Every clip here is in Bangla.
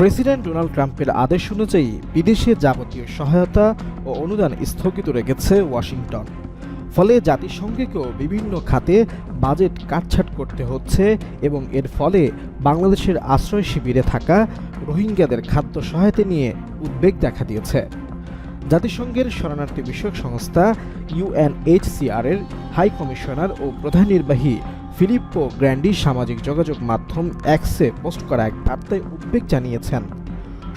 প্রেসিডেন্ট ডোনাল্ড ট্রাম্পের আদেশ অনুযায়ী বিদেশে যাবতীয় সহায়তা ও অনুদান স্থগিত রেখেছে ওয়াশিংটন। ফলে জাতিসংঘকেও বিভিন্ন খাতে বাজেট কাটছাট করতে হচ্ছে এবং এর ফলে বাংলাদেশের আশ্রয় শিবিরে থাকা রোহিঙ্গাদের খাদ্য সহায়তা নিয়ে উদ্বেগ দেখা দিয়েছে। জাতিসংঘের শরণার্থী বিষয়ক সংস্থা ইউএনএইচসিআর এর হাই কমিশনার ও প্রধান নির্বাহী ফিলিপ্পো গ্র্যান্ডি সামাজিক যোগাযোগ মাধ্যম এক্সে পোস্ট করা এক বার্তায় উদ্বেগ জানিয়েছেন।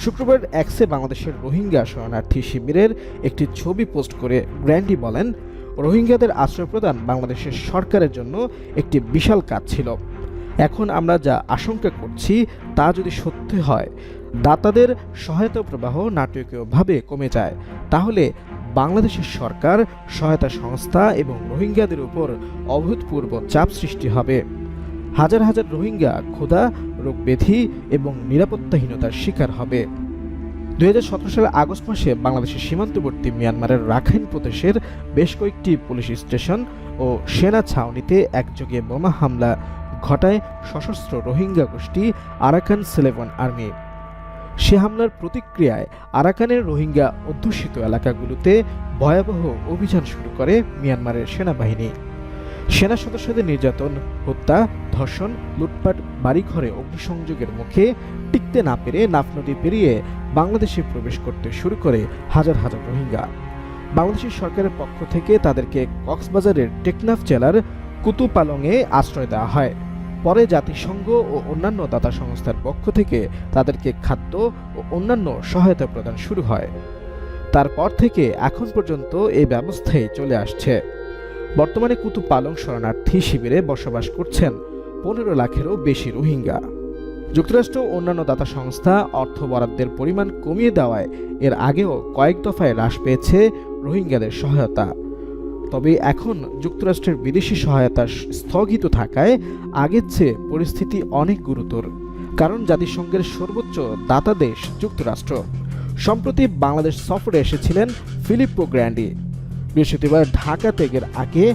শুক্রবার এক্সে বাংলাদেশের রোহিঙ্গা শরণার্থী শিবিরের একটি ছবি পোস্ট করে গ্র্যান্ডি বলেন, রোহিঙ্গাদের আশ্রয় প্রদান বাংলাদেশের সরকারের জন্য একটি বিশাল কাজ ছিল। এখন আমরা যা আশঙ্কা করছি তা যদি সত্যি হয়, দাতাদের সহায়তা প্রবাহ নাটকীয়ভাবে কমে যায়, তাহলে বাংলাদেশের সরকার, সহায়তা সংস্থা এবং রোহিঙ্গাদের উপর অভূতপূর্ব চাপ সৃষ্টি হবে। হাজার হাজার রোহিঙ্গা ক্ষুধা, রোগব্যাধি এবং নিরাপত্তাহীনতার শিকার হবে। দুই হাজার সতেরো সালের আগস্ট মাসে বাংলাদেশের সীমান্তবর্তী মিয়ানমারের রাখাইন প্রদেশের বেশ কয়েকটি পুলিশ স্টেশন ও সেনা ছাউনিতে একযোগে বোমা হামলা ঘটায় সশস্ত্র রোহিঙ্গা গোষ্ঠী আরাকান সেলেভন আর্মি। সে হামলার প্রতিক্রিয়ায় আরাকানের রোহিঙ্গা অধ্যুষিত এলাকাগুলোতে ভয়াবহ অভিযান শুরু করে মিয়ানমারের সেনাবাহিনী। সেনা সদস্যদের নির্যাতন, হত্যা, ধর্ষণ, লুটপাট, বাড়িঘরে অগ্নিসংযোগের মুখে টিকতে না পেরে নাফ নদী পেরিয়ে বাংলাদেশে প্রবেশ করতে শুরু করে হাজার হাজার রোহিঙ্গা। বাংলাদেশের সরকারের পক্ষ থেকে তাদেরকে কক্সবাজারের টেকনাফ জেলার কুতুপালংয়ে আশ্রয় দেওয়া হয়। পরে জাতিসংঘ ও অন্যান্য দাতা সংস্থার পক্ষ থেকে তাদেরকে খাদ্য ও অন্যান্য সহায়তা প্রদান শুরু হয়। তারপর থেকে এখন পর্যন্ত এই ব্যবস্থাই চলে আসছে। বর্তমানে কুতুব পালং শরণার্থী শিবিরে বসবাস করছেন পনেরো লাখেরও বেশি রোহিঙ্গা। যুক্তরাষ্ট্র অন্যান্য দাতা সংস্থা অর্থ বরাদ্দের পরিমাণ কমিয়ে দেওয়ায় এর আগেও কয়েক দফায় হ্রাস পেয়েছে রোহিঙ্গাদের সহায়তা। তবে এখন যুক্তরাষ্ট্রের বিদেশি সহায়তা স্থগিত থাকায় আগের চেয়ে পরিস্থিতি অনেক গুরুতর, কারণ জাতিসংঘের সর্বোচ্চ দাতা দেশ যুক্তরাষ্ট্র। সম্প্রতি বাংলাদেশ সফরে এসেছিলেন ফিলিপ্পো গ্র্যান্ডি। বৃহস্পতিবার ঢাকা ত্যাগের আগে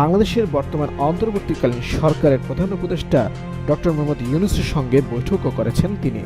বাংলাদেশের বর্তমান অন্তর্বর্তীকালীন সরকারের প্রধান উপদেষ্টা ডক্টর মোহাম্মদ ইউনুসের সঙ্গে বৈঠকও করেছেন তিনি।